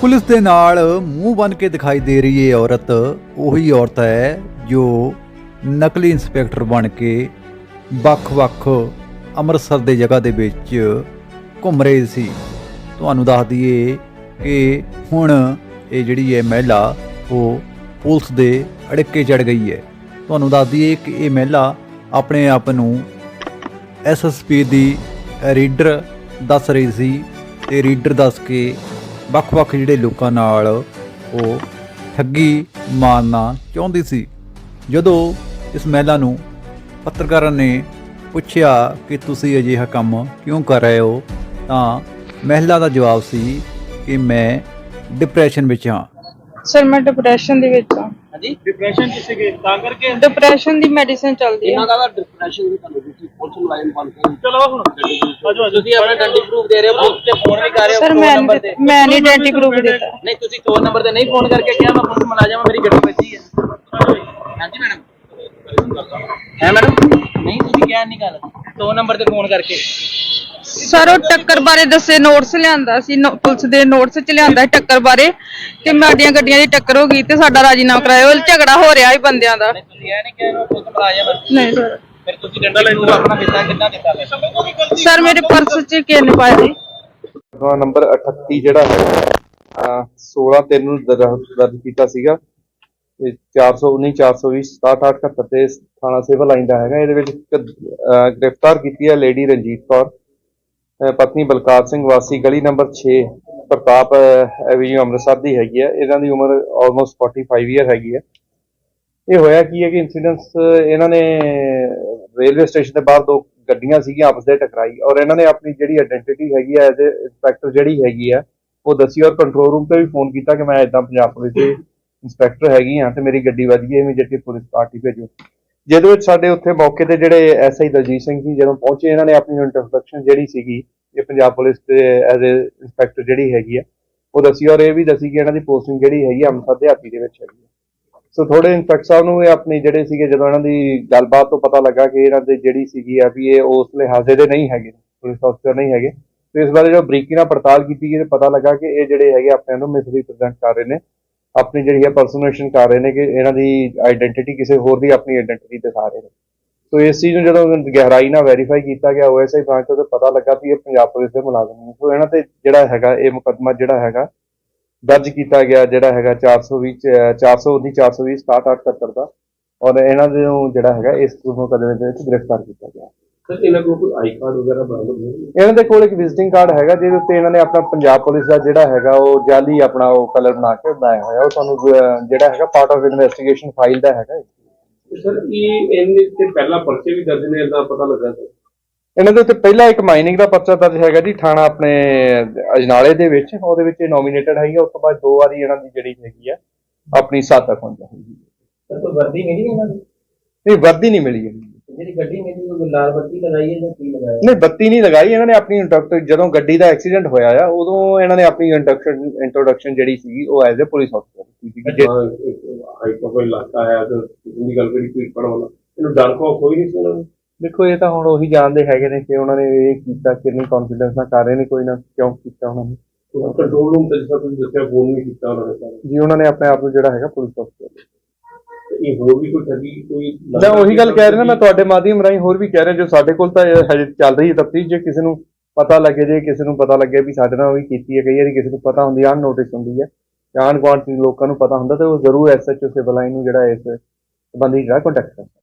Police ਦੇ ਨਾਲ ਮੂੰਹ ਬਨ ਕੇ ਦਿਖਾਈ ਦੇ ਰਹੀ ਹੈ ਔਰਤ, ਉਹੀ ਔਰਤ ਹੈ ਜੋ ਨਕਲੀ ਇੰਸਪੈਕਟਰ ਬਣ ਕੇ ਵੱਖ-ਵੱਖ ਅੰਮ੍ਰਿਤਸਰ ਦੇ ਜਗ੍ਹਾ ਦੇ ਵਿੱਚ ਘੁੰਮ ਰਹੀ ਸੀ। ਤੁਹਾਨੂੰ ਦੱਸ ਦਈਏ ਕਿ ਹੁਣ ਇਹ ਜਿਹੜੀ ਹੈ ਮਹਿਲਾ, ਉਹ ਪੁਲਿਸ ਦੇ ਅੜਿੱਕੇ ਚੜ ਗਈ ਹੈ। ਤੁਹਾਨੂੰ ਦੱਸ ਦਈਏ ਕਿ ਇਹ ਮਹਿਲਾ ਆਪਣੇ ਆਪ ਨੂੰ ਐਸਐਸਪੀ ਦੀ ਰੀਡਰ ਦੱਸ ਰਹੀ ਸੀ ਤੇ ਰੀਡਰ ਦੱਸ ਕੇ ਵੱਖ-ਵੱਖ ਜਿਹੜੇ ਲੋਕਾਂ ਨਾਲ ਉਹ ਠੱਗੀ ਮਾਰਨਾ ਚਾਹੁੰਦੀ ਸੀ। ਜਦੋਂ ਇਸ ਮਹਿਲਾ ਨੂੰ ਪੱਤਰਕਾਰਾਂ ਨੇ ਪੁੱਛਿਆ ਕਿ ਤੁਸੀਂ ਅਜਿਹਾ ਕੰਮ ਕਿਉਂ ਕਰ ਰਹੇ ਹੋ, ਤਾਂ ਮਹਿਲਾ ਦਾ ਜਵਾਬ ਸੀ ਕਿ ਮੈਂ ਡਿਪਰੈਸ਼ਨ ਵਿੱਚ ਹਾਂ। ਸਰ ਮੈਂ ਡਿਪਰੈਸ਼ਨ ਦੇ ਵਿੱਚ ਹਾਂ। ਹਾਂਜੀ? ਡਿਪਰੈਸ਼ਨ ਚ ਸੀਗੇ ਤਾਂ ਕਰਕੇ ਡਿਪਰੈਸ਼ਨ ਦੀ ਮੈਡੀਸਿਨ ਚੱਲਦੀ ਇਹਨਾਂ ਹੈ ਦਾ ਡਿਪਰੈਸ਼ਨ ਵੀ ਤੁਹਾਨੂੰ ਤੁਸੀਂ ਪੁਲਿਸ ਨੂੰ ਲਾਈਨ ਬਣ ਕੇ ਚਲੋ ਹੁਣ ਆਜੋ ਆਜੋ। ਤੁਸੀਂ ਆਪਣਾ ਡੰਡੀ ਪ੍ਰੂਫ ਦੇ ਰਹੇ ਹੋ ਪੁਲਿਸ ਤੇ ਫੋਨ ਵੀ ਕਰ ਰਹੇ ਹੋ ਸਰ phone ਮੈਂ ਮੈਂ ਨਹੀਂ ਆਇਡੈਂਟੀ ਪ੍ਰੂਫ ਦਿੱਤਾ। ਨਹੀਂ ਤੁਸੀਂ ਫੋਨ ਨੰਬਰ ਤੇ ਨਹੀਂ ਫੋਨ ਕਰਕੇ ਕਿਹਾ ਮੈਂ ਪੁਲਿਸ ਮੁਲਾਜ਼ਮ ਮੇਰੀ ਗੱਡੀ ਵੱਜੀ ਹੈ। ਹਾਂਜੀ ਮੈਡਮ ਹੈ ਮੈਡਮ ਨਹੀਂ ਤੁਸੀਂ ਕਿਹਾ ਨਹੀਂ ਗੱਲ। ਦੋ ਨੰਬਰ ਤੇ ਫੋਨ ਕਰਕੇ। ਸਰ ਉਹ ਟੱਕਰ ਬਾਰੇ ਦੱਸੇ ਨੋਟਸ ਲਿਆਂਦਾ ਸੀ ਨੋ- ਪੁਲਿਸ ਦੇ ਨੋਟਸ ਚ ਲਿਆਂਦਾ ਸੀ ਟੱਕਰ ਬਾਰੇ ਤੇ ਸਾਡੀਆਂ ਗੱਡੀਆਂ ਦੀ ਟੱਕਰ ਹੋ ਗਈ ਤੇ ਸਾਡਾ ਰਾਜੀਨਾਮਾ ਕਰਾਇਆ। ਉਹ ਝਗੜਾ ਹੋ ਰਿਹਾ ਸੀ ਬੰਦਿਆਂ ਦਾ। ਨਹੀਂ ਤੁਸੀਂ ਇਹ ਨਹੀਂ ਕਿਹਾ ਮੈਂ ਪੁਲਿਸ ਮੁਲਾਜ਼ਮ ਹਾਂ ਨਹੀਂ ਸਰ ਫਿਰ ਤੁਸੀਂ ਡੰਡਾ ਲੈ ਲਓ ਆਪਣਾ ਦਿੱਤਾ ਕਿੰਨਾ ਦਿੱਤਾ ਸਰ ਮੇਰੇ ਪਰਸ ਚ ਕਿੰਨੇ ਪਾਏ ਸੀ? ਮੁਕੱਦਮਾ ਨੰਬਰ 38 ਜਿਹੜਾ ਹੈ 16 ਤਿੰਨ ਨੂੰ ਦਰ- ਦਰਜ ਕੀਤਾ ਸੀਗਾ। ਇਹ 419 420 6778 ਤੇ ਥਾਣਾ ਸਿਵਲ ਲਾਈਨ ਦਾ ਹੈਗਾ। ਇਹਦੇ ਵਿੱਚ ਇੱਕ, ਅਹ, ਗ੍ਰਿਫਤਾਰ ਕੀਤੀ ਹੈ ਲੇਡੀ ਰਣਜੀਤ ਕੌਰ। ਪਤਨੀ ਬਲਕਾਰ ਸਿੰਘ ਵਾਸੀ, ਗਲੀ ਨੰਬਰ 6 ਪ੍ਰਤਾਪ ਐਵੀਨਿਊ ਅੰਮ੍ਰਿਤਸਰ ਦੀ ਹੈਗੀ ਹੈ। ਇਹਨਾਂ ਦੀ ਉਮਰ ਆਲਮੋਸਟ 45 ਇਅਰ ਹੈਗੀ ਹੈ। ਇਹ ਹੋਇਆ ਕੀ ਹੈ ਕਿ ਇਨਸੀਡੈਂਟਸ ਇਹਨਾਂ ਨੇ ਰੇਲਵੇ ਸਟੇਸ਼ਨ ਦੇ ਬਾਹਰ ਦੋ ਗੱਡੀਆਂ ਸੀਗੀਆਂ, ਆਪਸ ਦੇ ਟਕਰਾਈ। ਔਰ ਇਹਨਾਂ ਨੇ ਆਪਣੀ ਜਿਹੜੀ ਆਇਡੈਂਟੀਟੀ ਹੈਗੀ ਹੈ ਐਜ਼ ਇੰਸਪੈਕਟਰ ਜਿਹੜੀ ਹੈਗੀ ਹੈ, ਉਹ ਦੱਸੀ ਔਰ ਕੰਟਰੋਲ ਰੂਮ ਤੇ ਵੀ ਫੋਨ ਕੀਤਾ ਕਿ ਮੈਂ ਇਦਾਂ ਪੰਜਾਬ ਪੁਲਿਸ ਦੇ ਇੰਸਪੈਕਟਰ ਹੈਗੀ ਆ ਤੇ ਮੇਰੀ ਗੱਡੀ ਵੱਜ ਗਈ ਇਮੀਡੀਏਟਲੀ ਪੁਲਿਸ ਪਾਰਟੀ ਭੇਜੋ। ਜਿਹਦੇ ਵਿੱਚ ਸਾਡੇ ਉੱਥੇ ਮੌਕੇ ਤੇ ਜਿਹੜੇ ਐਸਆਈ ਦਲਜੀਤ ਸਿੰਘ ਜੀ ਜਦੋਂ ਪਹੁੰਚੇ, ਇਹਨਾਂ ਨੇ ਆਪਣੀ ਇੰਟਰੋਡਕਸ਼ਨ ਜਿਹੜੀ ਸੀਗੀ, ਇਹ ਪੰਜਾਬ ਪੁਲਿਸ ਦੇ ਐਜ਼ ਇੰਸਪੈਕਟਰ ਜਿਹੜੀ ਹੈਗੀ ਆ, ਉਹ ਦੱਸੀ ਔਰ ਇਹ ਵੀ ਦੱਸੀ ਕਿ ਇਹਨਾਂ ਦੀ ਪੋਸਟਿੰਗ ਜਿਹੜੀ ਹੈਗੀ ਆ ਅੰਮ੍ਰਿਤਸਰ ਦਿਹਾਤੀ ਦੇ ਵਿੱਚ ਹੈਗੀ ਆ। ਸੋ ਥੋੜੇ ਇੰਸਪੈਕਟਰ ਸਾਹਿਬ ਨੂੰ ਇਹ ਆਪਣੀ ਜਿਹੜੇ ਸੀਗੇ, ਜਦੋਂ ਇਹਨਾਂ ਦੀ ਗੱਲਬਾਤ ਤੋਂ ਪਤਾ ਲੱਗਾ ਕਿ ਇਹਨਾਂ ਦੇ ਜਿਹੜੀ ਸੀਗੀ ਆ ਵੀ ਇਹ ਉਸ ਲਿਹਾਜ਼ੇ ਦੇ ਨਹੀਂ ਹੈਗੇ, ਪੁਲਿਸ ਅਫਸਰ ਨਹੀਂ ਹੈਗੇ, ਤੇ ਇਸ ਬਾਰੇ ਜਦੋਂ ਬਰੀਕੀ ਨਾਲ ਪੜਤਾਲ ਕੀਤੀ ਗਈ, ਤੇ ਪਤਾ ਲੱਗਾ ਕਿ ਇਹ ਜਿਹੜੇ ਹੈਗੇ ਆਪਣੇ ਨੂੰ ਮਿਸਰੀਪ੍ਰੈਜ਼ੈਂਟ ਕਰ ਰਹੇ ਨੇ। ਆਪਣੀ ਜਿਹੜੀ ਹੈ ਪਰਸਨੇਸ਼ਨ ਕਰ ਰਹੇ ਨੇ ਕਿ ਇਹਨਾਂ ਦੀ ਆਇਡੈਂਟੀਟੀ ਕਿਸੇ ਹੋਰ ਦੀ ਆਪਣੀ ਆਇਡੈਂਟੀਟੀ ਦਿਖਾ ਰਹੇ ਨੇ। ਸੋ ਇਸ ਚੀਜ਼ ਨੂੰ ਜਦੋਂ ਗਹਿਰਾਈ ਨਾਲ ਵੈਰੀਫਾਈ ਕੀਤਾ ਗਿਆ ਓਐਸਆਈ ਬ੍ਰਾਂਚ ਤੋਂ, ਤਾਂ ਪਤਾ ਲੱਗਾ ਵੀ ਇਹ ਪੰਜਾਬ ਪੁਲਿਸ ਦੇ ਮੁਲਾਜ਼ਮ ਨੇ। ਸੋ ਇਹਨਾਂ ਤੇ ਜਿਹੜਾ ਹੈਗਾ, ਇਹ ਮੁਕੱਦਮਾ ਜਿਹੜਾ ਹੈਗਾ, ਦਰਜ ਕੀਤਾ ਗਿਆ, ਜਿਹੜਾ ਹੈਗਾ 420 ਚ- 419 420 6878 ਦਾ ਔਰ ਇਹਨਾਂ ਦੇ ਨੂੰ ਜਿਹੜਾ ਹੈਗਾ, ਇਸ ਮੁਕੱਦਮੇ ਦੇ ਵਿੱਚ ਗ੍ਰਿਫਤਾਰ ਕੀਤਾ ਗਿਆ। ਸਰ ਇਹਨਾਂ ਕੋਲ ਕੋਈ ਆਈ ਕਾਰਡ ਵਗੈਰਾ ਬਰਾਮਦ ਹੋਈ ਇਹਨਾਂ ਦੇ ਕੋਲ ਇੱਕ ਵਿਜ਼ਿਟਿੰਗ ਕਾਰਡ ਹੈਗਾ ਜਿਹਦੇ ਉੱਤੇ ਇਹਨਾਂ ਨੇ ਆਪਣਾ ਪੰਜਾਬ ਪੁਲਿਸ ਦਾ ਜਿਹੜਾ ਹੈਗਾ ਉਹ ਜਾਲੀ ਆਪਣਾ ਉਹ ਕਲਰ ਬਣਾ ਕੇ ਬਣਾਇਆ ਹੋਇਆ। ਉਹ ਤੁਹਾਨੂੰ ਜਿਹੜਾ ਹੈਗਾ ਪਾਰਟ ਆਫ ਇਨਵੈਸਟੀਗੇਸ਼ਨ ਫਾਈਲ ਦਾ ਹੈਗਾ ਸਰ ਇਹ ਇਹਦੇ ਤੇ ਪਹਿਲਾਂ ਪਰਚੇ ਵੀ ਦਰਜ ਨੇ ਇਹਦਾ ਪਤਾ ਲੱਗਾ ਸਰ? ਇਹਨਾਂ ਦੇ ਉੱਤੇ ਪਹਿਲਾ ਇੱਕ ਮਾਈਨਿੰਗ ਦਾ ਪਰਚਾ ਦਰਜ ਹੈਗਾ ਜੀ ਥਾਣਾ ਆਪਣੇ ਅਜਨਾਲੇ ਦੇ ਵਿੱਚ। ਉਹਦੇ ਵਿੱਚ ਨੋਮੀਨੇਟਡ ਹੈਗੀ ਆ, ਉਸ ਤੋਂ ਬਾਅਦ ਦੋ ਵਾਰੀ ਇਹਨਾਂ ਦੀ ਜਿਹੜੀ ਹੈਗੀ ਆ ਆਪਣੀ ਸਾਥ ਪਹੁੰਚ ਹੈਗੀ ਸਰ ਕੋਈ ਵਰਦੀ ਮਿਲੀ ਇਹਨਾਂ ਨੂੰ? ਨਹੀਂ ਵਰਦੀ ਨਹੀਂ ਮਿਲੀ ਜਿਹੜੀ ਗੱਡੀ ਮਿਲੀ ਉਹ ਲਾਲ ਬੱਤੀ ਲਗਾਈ ਹੈ ਜਾਂ ਕੀ ਲਗਾਇਆ? ਨਹੀਂ ਬੱਤੀ ਨਹੀਂ ਲਗਾਈ। ਇਹਨਾਂ ਨੇ ਆਪਣੀ ਇੰਟਰੋਡਕਸ਼ਨ ਜਦੋਂ ਗੱਡੀ ਦਾ ਐਕਸੀਡੈਂਟ ਹੋਇਆ ਆ ਉਦੋਂ ਇਹਨਾਂ ਨੇ ਆਪਣੀ ਇੰਟਰੋਡਕਸ਼ਨ ਇੰਟਰੋਡਕਸ਼ਨ ਜਿਹੜੀ ਸੀਗੀ ਉਹ ਐਜ਼ ਅ ਪੁਲਿਸ ਅਫਸਰ ਕੀਤੀ ਸੀ ਜੇ- ਹਾਈ ਕੋਈ ਇਲਾਕਾ ਹੈ ਤੇ ਜਿੰਨੀ ਗੱਲ ਕਰੀ ਕੋਈ ਪੜਾਉਣਾ ਇਹਨੂੰ ਡਰ ਕੋ ਕੋਈ ਨਹੀਂ ਸੀ ਇਹਨਾਂ ਨੂੰ? ਦੇਖੋ ਇਹ ਤਾਂ ਹੁਣ ਉਹੀ ਜਾਣਦੇ ਹੈਗੇ ਨੇ ਕਿ ਉਹਨਾਂ ਨੇ ਇਹ ਕੀਤਾ ਕਿੰਨੀ ਕੌਨਫੀਡੈਂਸ ਨਾਲ ਕਰ ਰਹੇ ਨੇ ਕੋਈ ਨਾ ਕਿਉਂ ਕੀਤਾ ਉਹਨਾਂ ਨੇ। ਕੰਟਰੋਲ ਰੂਮ ਤੇ ਜਿਸ ਤੁਸੀਂ ਦੱਸਿਆ ਫੋਨ ਵੀ ਕੀਤਾ ਉਹਨਾਂ ਨੇ। ਜੀ ਉਹਨਾਂ ਨੇ ਆਪਣੇ ਆਪ ਨੂੰ ਜਿਹੜਾ ਹੈਗਾ ਪੁਲਿਸ ਅਫਸਰ ਤੇ ਇਹ ਹੋਰ ਵੀ ਕੋਈ ਠੱਗੀ ਕੋਈ ਮੈਂ ਉਹੀ ਗੱਲ ਕਹਿ ਰਿਹਾ ਨਾ ਮੈਂ ਤੁਹਾਡੇ ਮਾਧਿਅਮ ਰਾਹੀਂ ਹੋਰ ਵੀ ਕਹਿ ਰਿਹਾ ਜੋ ਸਾਡੇ ਕੋਲ ਤਾਂ ਹਜੇ ਚੱਲ ਰਹੀ ਹੈ ਤਫਤੀਸ਼ ਜੇ ਕਿਸੇ ਨੂੰ ਪਤਾ ਲੱਗੇ ਜੇ ਕਿਸੇ ਨੂੰ ਪਤਾ ਲੱਗੇ ਵੀ ਸਾਡੇ ਨਾਲ ਵੀ ਕੀਤੀ ਹੈ ਕਈ ਵਾਰੀ ਕਿਸੇ ਨੂੰ ਪਤਾ ਹੁੰਦੀ ਹੈ ਨੋਟਿਸ ਹੁੰਦੀ ਹੈ ਜਾਣ ਗੁਆਂਢ ਦੇ ਲੋਕਾਂ ਨੂੰ ਪਤਾ ਹੁੰਦਾ ਤੇ ਉਹ ਜ਼ਰੂਰ ਐਸਐਚਓ ਸਿਵਲ ਲਾਈਨ ਨੂੰ ਜਿਹੜਾ ਇਸ ਸੰਬੰਧੀ ਜਿਹੜਾ ਕੰਟੈਕਟ ਕਰਦਾ